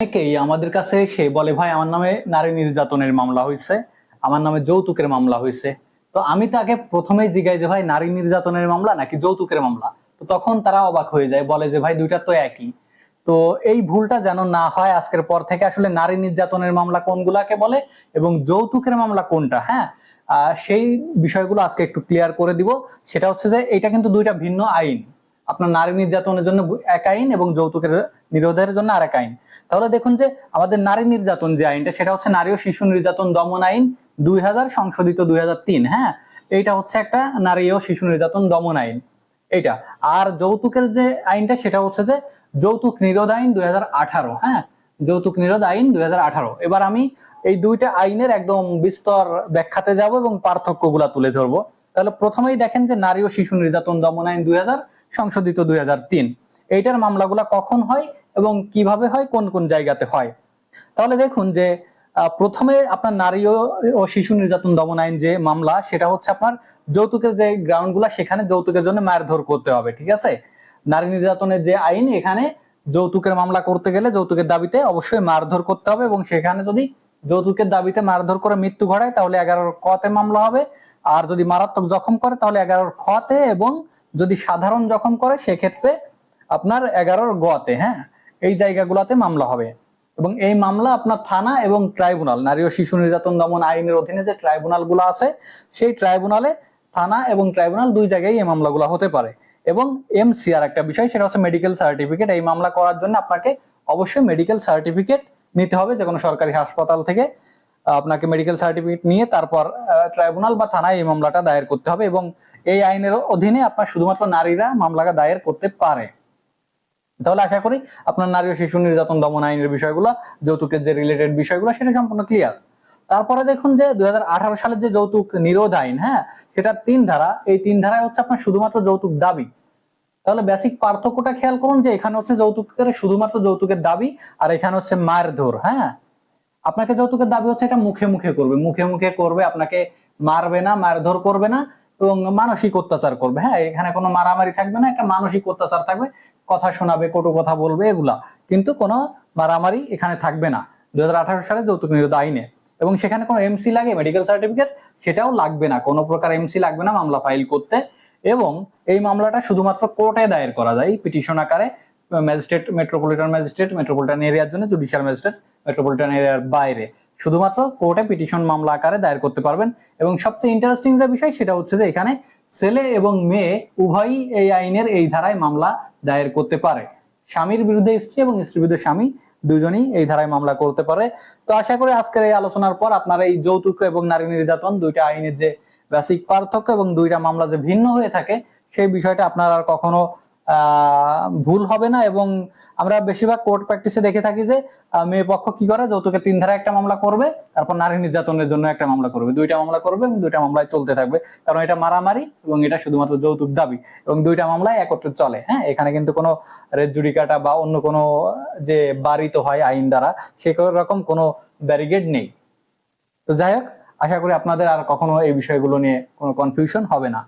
অনেকেই আমাদের কাছে এসে বলে, ভাই, আমার নামে নারী নির্যাতনের মামলা হয়েছে, আমার নামে যৌতুকের মামলা হয়েছে। তো আমি তাকে প্রথমেই জিজ্ঞাই যে, ভাই, নারী নির্যাতনের মামলা নাকি যৌতুকের মামলা? তো তখন তারা অবাক হয়ে যায়, বলে যে, ভাই, দুইটা তো একই। তো এই ভুলটা যেন না হয়, আজকের পর থেকে আসলে নারী নির্যাতনের মামলা কোনগুলাকে বলে এবং যৌতুকের মামলা কোনটা হ্যাঁ? সেই বিষয়গুলো আজকে একটু ক্লিয়ার করে দিব। সেটা হচ্ছে যে এটা কিন্তু দুইটা ভিন্ন আইন। আপনার নারী নির্যাতনের জন্য এক আইন এবং যৌতুকের নিরোধের জন্য আরেক আইন। তাহলে দেখুন যে আমাদের নারী নির্যাতন যে আইনটা, সেটা হচ্ছে নারী ও শিশু নির্যাতন দমন আইন দুই হাজার সংশোধিত দুই হাজার তিন হ্যাঁ? এইটা হচ্ছে একটা নারী ও শিশু নির্যাতন দমন আইন। এটা আর যৌতুকের যে আইনটা, সেটা হচ্ছে যে যৌতুক নিরোধ আইন দুই হাজার আঠারো হ্যাঁ? যৌতুক নিরোধ আইন দুই হাজার আঠারো। এবার আমি এই দুইটা আইনের একদম বিস্তর ব্যাখ্যাতে যাব এবং পার্থক্যগুলা তুলে ধরবো। তাহলে প্রথমেই দেখেন যে নারী ও শিশু নির্যাতন দমন আইন দুই হাজার, সংশোধিত দুই হাজার তিন। এইটার মামলাগুলা কখন হয় এবং কীভাবে হয়, কোন কোন জায়গাতে হয়। তাহলে দেখুন যে প্রথমে আপনার নারী ও- শিশু নির্যাতন দমন আইন যে মামলা, সেটা হচ্ছে আপনার যৌতুকের যে গ্রাউন্ডগুলা সেখানে যৌতুকের জন্য মারধর করতে হবে, ঠিক আছে? নারী নির্যাতনের যে আইন, এখানে যৌতুকের মামলা করতে গেলে যৌতুকের দাবিতে অবশ্যই মারধর করতে হবে এবং সেখানে যদি যৌতুকের দাবিতে মারধর করে মৃত্যু ঘটায়, তাহলে এগারোর খতে মামলা হবে। আর যদি মারাত্মক জখম করে, তাহলে এগারোর খতে এবং যদি সাধারণ জখম করে, সেক্ষেত্রে আপনার এগারোর গোয়াতে হ্যাঁ? এই জায়গাগুলোতে মামলা হবে। এবং এই মামলা আপনার থানা এবং ট্রাইব্যুনাল, নারী ও শিশু নির্যাতন দমন আইনের অধীনে যে ট্রাইব্যুনালগুলো আছে, সেই ট্রাইব্যুনালে থানা এবং ট্রাইব্যুনাল দুই জায়গায় এই মামলাগুলো হতে পারে। এবং এমসিআর একটা বিষয়, সেটা হচ্ছে মেডিকেল সার্টিফিকেট এই মামলা করার জন্য আপনাকে অবশ্যই মেডিকেল সার্টিফিকেট নিতে হবে, যে কোনো সরকারি হাসপাতাল থেকে। আপনাকে মেডিকেল সার্টিফিকেট নিয়ে তারপর ট্রাইব্যুনাল বা থানায় এই মামলাটা দায়ের করতে হবে। এবং এই আইনের অধীনে আপনার শুধুমাত্র নারীরা মামলাটা দায়ের করতে পারে। তাহলে আশা করি আপনার নারী ও শিশু নির্যাতন দমন আইনের বিষয়গুলো, যৌতুকের যে রিলেটেড বিষয়গুলো, সেটা সম্পূর্ণ ক্লিয়ার তারপরে দেখুন যে দুই সালের যে যৌতুক নিরোধ আইন হ্যাঁ সেটা তিন ধারা, এই তিন ধারায় হচ্ছে আপনার শুধুমাত্র যৌতুক দাবি। তাহলে বেসিক পার্থক্যটা খেয়াল করুন যে এখানে হচ্ছে যৌতুকের, শুধুমাত্র যৌতুকের দাবি, আর এখানে হচ্ছে মারধর হ্যাঁ। আপনাকে যৌতুকের দাবি হচ্ছে এটা মুখে মুখে করবে, মুখে মুখে করবে, আপনাকে মারবে না, মারধর করবে না এবং মানসিক অত্যাচার করবে। হ্যাঁ এখানে কোনো মারামারি থাকবে না, একটা মানসিক অত্যাচার থাকবে। কথা শোনাবে, কটু কথা বলবে, এগুলা। কিন্তু কোনো মারামারি এখানে থাকবে না। দুই সালে যৌতুক নিরোধ আইনে। এবং সেখানে কোনো এমসি লাগে মেডিকেল সার্টিফিকেট সেটাও লাগবে না। কোনো প্রকার এমসি লাগবে না মামলা ফাইল করতে। এবং এই মামলাটা শুধুমাত্র কোর্টে দায়ের করা যায়। পিটিশন আকারে ম্যাজিস্ট্রেট মেট্রোপলিটন ম্যাজিস্ট্রেট মেট্রোপলিটন এরিয়ার জন্য জুডিশিয়াল ম্যাজিস্ট্রেট মেট্রোপলিটন এরিয়ার বাইরে। শুধুমাত্র কোর্টে পিটিশন মামলা আকারে দায়ের করতে পারবেন। এবং সবচেয়ে ইন্টারেস্টিং যে বিষয় সেটা হচ্ছে যে এখানে ছেলে এবং মেয়ে উভয়ই এই আইনের এই ধারায় মামলা দায়ের করতে পারে। স্বামীর বিরুদ্ধে স্ত্রী এবং স্ত্রীর বিরুদ্ধে স্বামী দুজনই এই ধারায় মামলা করতে পারে। তো আশা করি আজকের এই আলোচনার পর আপনারা এই যৌতুক এবং নারী নির্যাতন দুইটা আইনের যে বেসিক পার্থক্য এবং দুইটা মামলা যে ভিন্ন হয়ে থাকে, সেই বিষয়টা আপনার আর কখনো ভুল হবে না এবং আমরা বেশিরভাগ কোর্ট প্র্যাকটিসে দেখে থাকি যে মেয়ে পক্ষ কি করে? যৌতুকের তিন ধারা একটা মামলা করবে, তারপর নারী নির্যাতনের জন্য একটা মামলা করবে। দুইটা মামলা করবে এবং দুইটা মামলায় চলতে থাকবে। কারণ এটা মারামারি এবং এটা শুধুমাত্র যৌতুক দাবি। এবং দুইটা মামলায় একত্রে চলে হ্যাঁ? এখানে কিন্তু কোনো রেড জুডিকাটা বা অন্য কোনো যে বাড়িত হয় আইন দ্বারা সে রকম কোনো ব্যারিগেড নেই। তো যাই হোক, আশা করি আপনাদের আর কখনো এই বিষয়গুলো নিয়ে কোনো কনফিউশন হবে না।